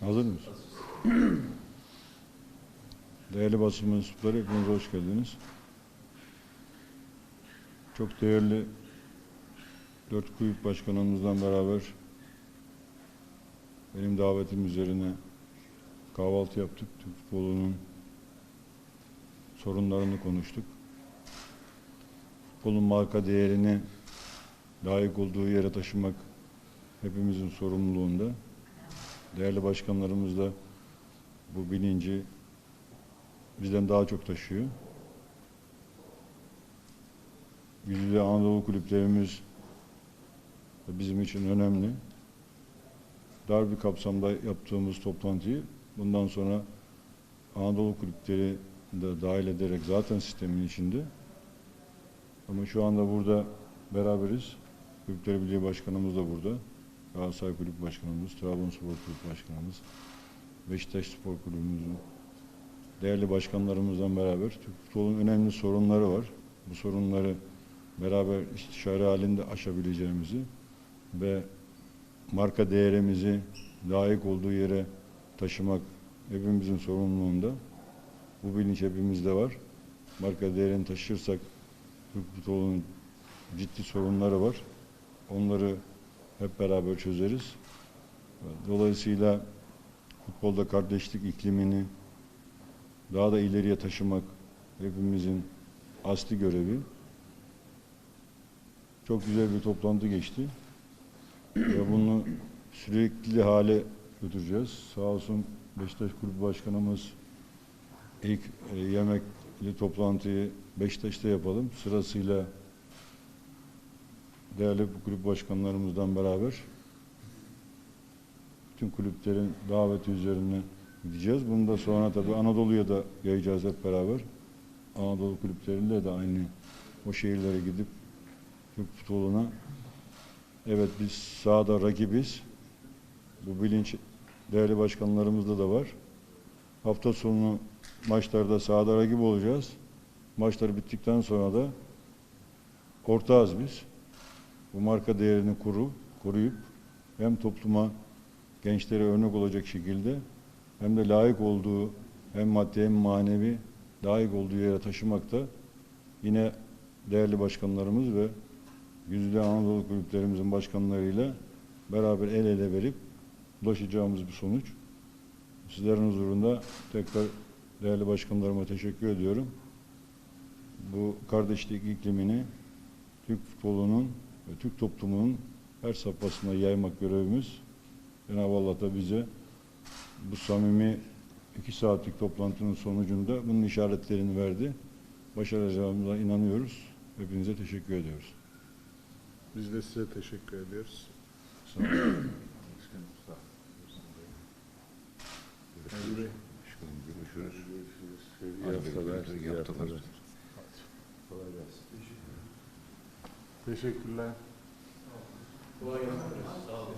Hazır mısın? Değerli basın mensupları hepiniz hoş geldiniz. Çok değerli dört kulüp başkanımızla beraber benim davetim üzerine kahvaltı yaptık. Türk futbolunun sorunlarını konuştuk. Futbolun marka değerini layık olduğu yere taşımak hepimizin sorumluluğunda. Değerli başkanlarımız da bu bilinci bizden daha çok taşıyor. Güzide Anadolu kulüplerimiz bizim için önemli. Dar bir kapsamda yaptığımız toplantıyı bundan sonra Anadolu kulüpleri de dahil ederek zaten sistemin içinde. Ama şu anda burada beraberiz. Kulüpler Birliği Başkanımız da burada. Galatasaray Kulüp Başkanımız, Trabzonspor Kulüp Başkanımız, Beşiktaş Spor Kulübümüzün değerli başkanlarımızla beraber Türk futbolunun önemli sorunları var. Bu sorunları beraber istişare halinde aşabileceğimizi ve marka değerimizi layık olduğu yere taşımak hepimizin sorumluluğunda. Bu bilinç hepimizde var. Marka değerini taşırsak Türk futbolunun ciddi sorunları var. Onları hep beraber çözeriz. Dolayısıyla futbolda kardeşlik iklimini daha da ileriye taşımak hepimizin asli görevi. Çok güzel bir toplantı geçti. Ve bunu sürekli hale götüreceğiz. Sağ olsun Beşiktaş Kulübü Başkanımız ilk e, yemekli toplantıyı Beşiktaş'ta yapalım. Sırasıyla değerli kulüp başkanlarımızdan beraber bütün kulüplerin daveti üzerine gideceğiz. Bunu da sonra tabii Anadolu'ya da yayacağız hep beraber. Anadolu kulüpleriyle de aynı o şehirlere gidip Türk futboluna evet biz sahada rakibiz. Bu bilinç değerli başkanlarımızda da var. Hafta sonu maçlarda sahada rakip olacağız. Maçlar bittikten sonra da ortağız biz bu marka değerini kuru, koruyup hem topluma, gençlere örnek olacak şekilde hem de layık olduğu hem maddi hem manevi layık olduğu yere taşımakta yine değerli başkanlarımız ve yüzde Anadolu kulüplerimizin başkanlarıyla beraber el ele verip ulaşacağımız bir sonuç. Sizlerin huzurunda tekrar değerli başkanlarıma teşekkür ediyorum. Bu kardeşlik iklimini Türk futbolunun Türk toplumunun her safhasına yaymak görevimiz. Cenab-ı Allah da bize bu samimi iki saatlik toplantının sonucunda bunun işaretlerini verdi. Başaracağımıza inanıyoruz. Hepinize teşekkür ediyoruz. Biz de size teşekkür ediyoruz. Sağ olun. Emre, Görüşürüz. iyi haftalar, iyi haftalar. Kolay gelsin. Teşekkürler. Kolay gelsin. Sağ olun.